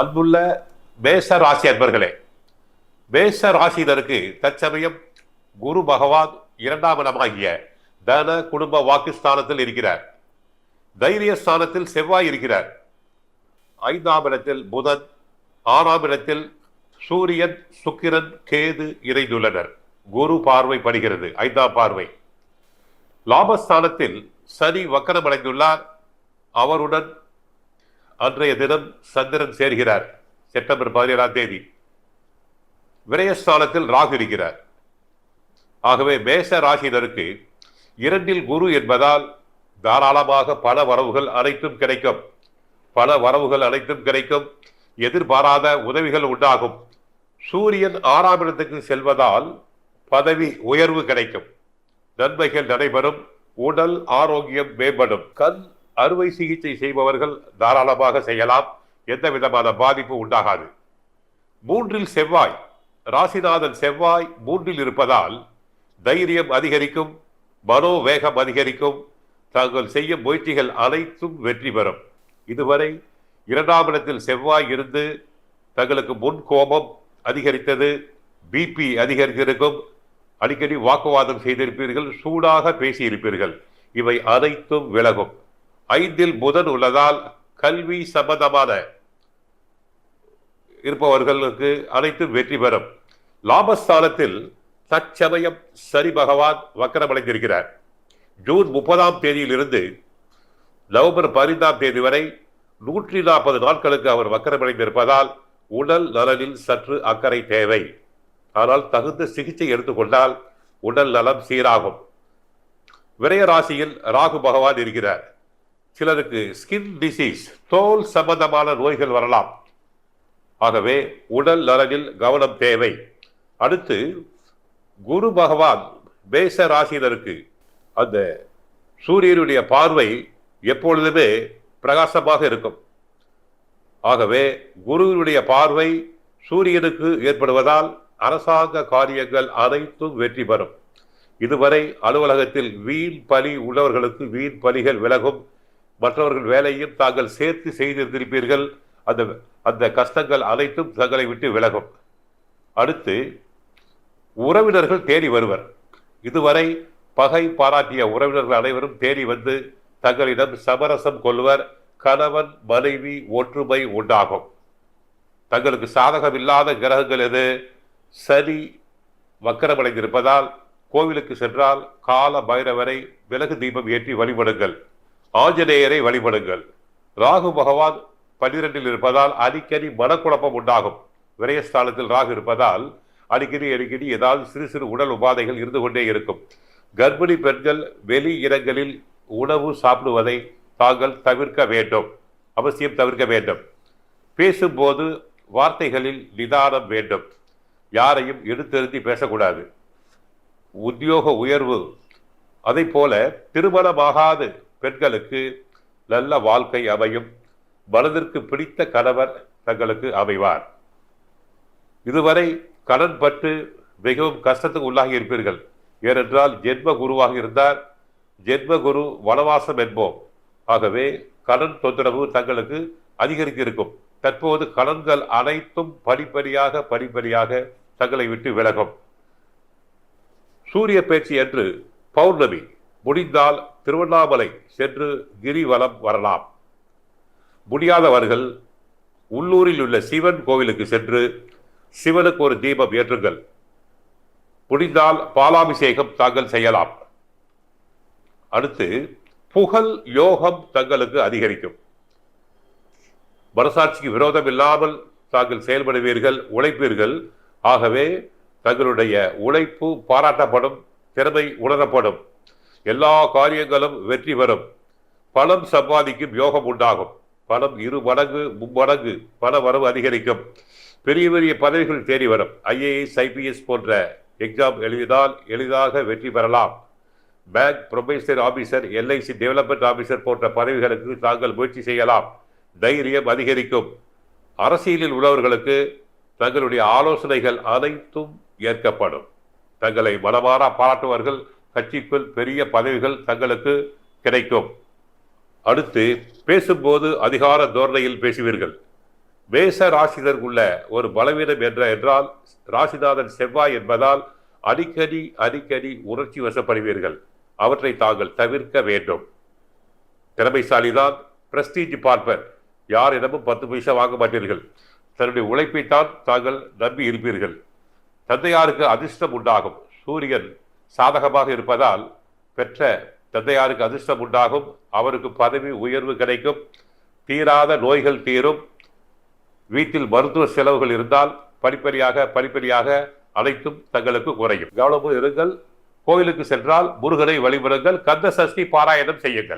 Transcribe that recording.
அன்புள்ள மேச ராசி அன்பர்களே மேச ராசியினருக்கு தற்சமயம் குரு பகவான் இரண்டாம் இடமாகிய தன குடும்ப வாக்குஸ்தானத்தில் இருக்கிறார். தைரிய ஸ்தானத்தில் செவ்வாய் இருக்கிறார். ஐந்தாம் இடத்தில் புதன் ஆறாம் இடத்தில் சூரியன் சுக்கிரன் கேது இணைந்துள்ளனர். குரு பார்வை படுகிறது ஐந்தாம் பார்வை. லாபஸ்தானத்தில் சனி வக்கரமடைந்துள்ளார் அவருடன் அன்றைய தினம் சந்திரன் சேர்கிறார் செப்டம்பர் பதினேழாம் தேதி. விரயஸ்தானத்தில் ராகு இருக்கிறார். ஆகவே மேச ராசியினருக்கு இரண்டில் குரு என்பதால் தாராளமாக பல வரவுகள் அனைத்தும் கிடைக்கும். பல வரவுகள் அனைத்தும் கிடைக்கும். எதிர்பாராத உதவிகள் உண்டாகும். சூரியன் ஆறாம் இடத்துக்கு செல்வதால் பதவி உயர்வு கிடைக்கும். நன்மைகள் நடைபெறும். உடல் ஆரோக்கியம் மேம்படும். கண் அறுவை சிகிச்சை செய்பவர்கள் தாராளமாக செய்யலாம். எந்த விதமான பாதிப்பு உண்டாகாது. மூன்றில் செவ்வாய் ராசிநாதன் செவ்வாய் மூன்றில் இருப்பதால் தைரியம் அதிகரிக்கும் மனோவேகம் அதிகரிக்கும். தாங்கள் செய்யும் முயற்சிகள் அனைத்தும் வெற்றி பெறும். இதுவரை இரண்டாம் இடத்தில் செவ்வாய் இருந்து தங்களுக்கு முன் கோபம் அதிகரித்தது பிபி அதிகரித்திருக்கும். அடிக்கடி வாக்குவாதம் செய்திருப்பீர்கள் சூடாக பேசியிருப்பீர்கள். இவை அனைத்தும் விலகும். ஐந்தில் புதன் உள்ளதால் கல்வி சம்பந்தமான இருப்பவர்களுக்கு அனைத்தும் வெற்றி பெறும். லாபஸ்தானத்தில் தற்சமயம் சரி பகவான் வக்கரமடைந்திருக்கிறார். ஜூன் முப்பதாம் தேதியிலிருந்து நவம்பர் பதினைந்தாம் தேதி வரை நூற்றி நாற்பது நாட்களுக்கு அவர் வக்கரமடைந்திருப்பதால் உடல் நலனில் சற்று அக்கறை தேவை. ஆனால் தகுந்த சிகிச்சை எடுத்துக்கொண்டால் உடல் நலம் சீராகும். விரய ராசியில் ராகு பகவான் இருக்கிறார். சிலருக்கு ஸ்கின் டிசீஸ் தோல் சம்பந்தமான நோய்கள் வரலாம். ஆகவே உடல் நலனில் கவனம் தேவை. அடுத்து குரு பகவான் மேச ராசியினருக்கு அந்த சூரியனுடைய பார்வை எப்பொழுதுமே பிரகாசமாக இருக்கும். ஆகவே குருவினுடைய பார்வை சூரியனுக்கு ஏற்படுவதால் அரசாங்க காரியங்கள் அனைத்தும் வெற்றி பெறும். இதுவரை அலுவலகத்தில் வீண் பலி உள்ளவர்களுக்கு வீண் பலிகள் விலகும். மற்றவர்கள் வேலையும் தாங்கள் சேர்த்து செய்திருந்திருப்பீர்கள். அந்த அந்த கஷ்டங்கள் அனைத்தும் தங்களை விட்டு விலகும். அடுத்து உறவினர்கள் தேடி வருவர். இதுவரை பகை பாராட்டிய உறவினர்கள் அனைவரும் தேடி வந்து தங்களிடம் சமரசம் கொள்வர். கணவன் மனைவி ஒற்றுமை உண்டாகும். தங்களுக்கு சாதகம் இல்லாத கிரகங்கள் எது? சனி வக்கரமடைந்திருப்பதால் கோவிலுக்கு சென்றால் கால பைரவரை விலகு தீபம் ஏற்றி வழிபடுங்கள். ஆஞ்சநேயரை வழிபடுங்கள். ராகு பகவான் பன்னிரெண்டில் இருப்பதால் அடிக்கடி மனக்குழப்பம் உண்டாகும். விரயஸ்தானத்தில் ராகு இருப்பதால் அடிக்கடி அடிக்கடி ஏதாவது சிறு சிறு உடல் உபாதைகள் இருந்து கொண்டே இருக்கும். கர்ப்பிணி பெண்கள் வெளி இடங்களில் உணவு சாப்பிடுவதை தாங்கள் தவிர்க்க வேண்டும். அவசியம் தவிர்க்க வேண்டும். பேசும்போது வார்த்தைகளில் நிதானம் வேண்டும். யாரையும் எடுத்தெழுத்தி பேசக்கூடாது. உத்தியோக உயர்வு. அதை போல திருமணமாகாது. பெண்களுக்கு நல்ல வாழ்க்கை அமையும். மனதிற்கு பிடித்த கணவர் தங்களுக்கு அமைவார். இதுவரை கடன் பட்டு மிகவும் கஷ்டத்துக்கு உள்ளாகி இருப்பீர்கள். ஏனென்றால் ஜென்ம குருவாக இருந்தால் ஜென்ம குரு வனவாசம் என்போம். ஆகவே கடன் தொந்தரவு தங்களுக்கு அதிகரித்திருக்கும் தற்போது கடன்கள் அனைத்தும் படிப்படியாக படிப்படியாக தங்களை விட்டு விலகும். சூரிய பேச்சு என்று பௌர்ணமி முடிந்தால் திருவண்ணாமலை சென்று கிரிவலம் வரலாம். முடியாதவர்கள் உள்ளூரில் உள்ள சிவன் கோவிலுக்கு சென்று சிவனுக்கு ஒரு தீபம் ஏற்றுங்கள். முடிந்தால் பாலாபிஷேகம் தாங்கள் செய்யலாம். அடுத்து புகழ் யோகம் தங்களுக்கு அதிகரிக்கும். மனசாட்சிக்கு விரோதம் இல்லாமல் தாங்கள் செயல்படுவீர்கள் உழைப்பீர்கள். ஆகவே தங்களுடைய உழைப்பு பாராட்டப்படும் திறமை உணரப்படும். எல்லா காரியங்களும் வெற்றி பெறும். பணம் சம்பாதிக்கும் யோகம் உண்டாகும். பணம் இரு மடங்கு மும்மடங்கு பண வரவு அதிகரிக்கும். பெரிய பெரிய பதவிகள் தேடி வரும். ஐஏஎஸ் ஐபிஎஸ் போன்ற எக்ஸாம் எழுதினால் எளிதாக வெற்றி பெறலாம். Bank probationer officer LIC development officer போன்ற பதவிகளுக்கு தாங்கள் முயற்சி செய்யலாம். தைரியம் அதிகரிக்கும். அரசியலில் உள்ளவர்களுக்கு தங்களுடைய ஆலோசனைகள் அனைத்தும் ஏற்கப்படும். தங்களை மனமாற பாராட்டுவார்கள். கட்சிக்குள் பெரிய பதவிகள் தங்களுக்கு கிடைக்கும். அடுத்து பேசும்போது அதிகார தோரணையில் பேசுவீர்கள். மேச ராசிதர் உள்ள ஒரு பலவீனம் என்ற என்றால் ராசிநாதன் செவ்வாய் என்பதால் அடிக்கடி அடிக்கடி உணர்ச்சி வசப்படுவீர்கள். அவற்றை தாங்கள் தவிர்க்க வேண்டும். திறமைசாலிதான் பிரஸ்டீஜ் பார்ப்பர். யாரிடமும் பத்து பைசா வாங்க மாட்டீர்கள். தன்னுடைய உழைப்பைத்தான் தாங்கள் நம்பி இருப்பீர்கள். தந்தையாருக்கு அதிர்ஷ்டம் உண்டாகும். சூரியன் சாதகமாக இருப்பதால் பெற்ற தந்தையாருக்கு அதிர்ஷ்டம் உண்டாகும் அவருக்கு பதவி உயர்வு கிடைக்கும் தீராத நோய்கள் தீரும். வீட்டில் மருத்துவ செலவுகள் இருந்தால் படிப்படியாக படிப்படியாக அனைத்தும் தங்களுக்கு குறையும். கவனமும் இருங்கள். கோயிலுக்கு சென்றால் முருகனை வழிபடுங்கள். கந்த சஷ்டி பாராயணம் செய்யுங்கள்.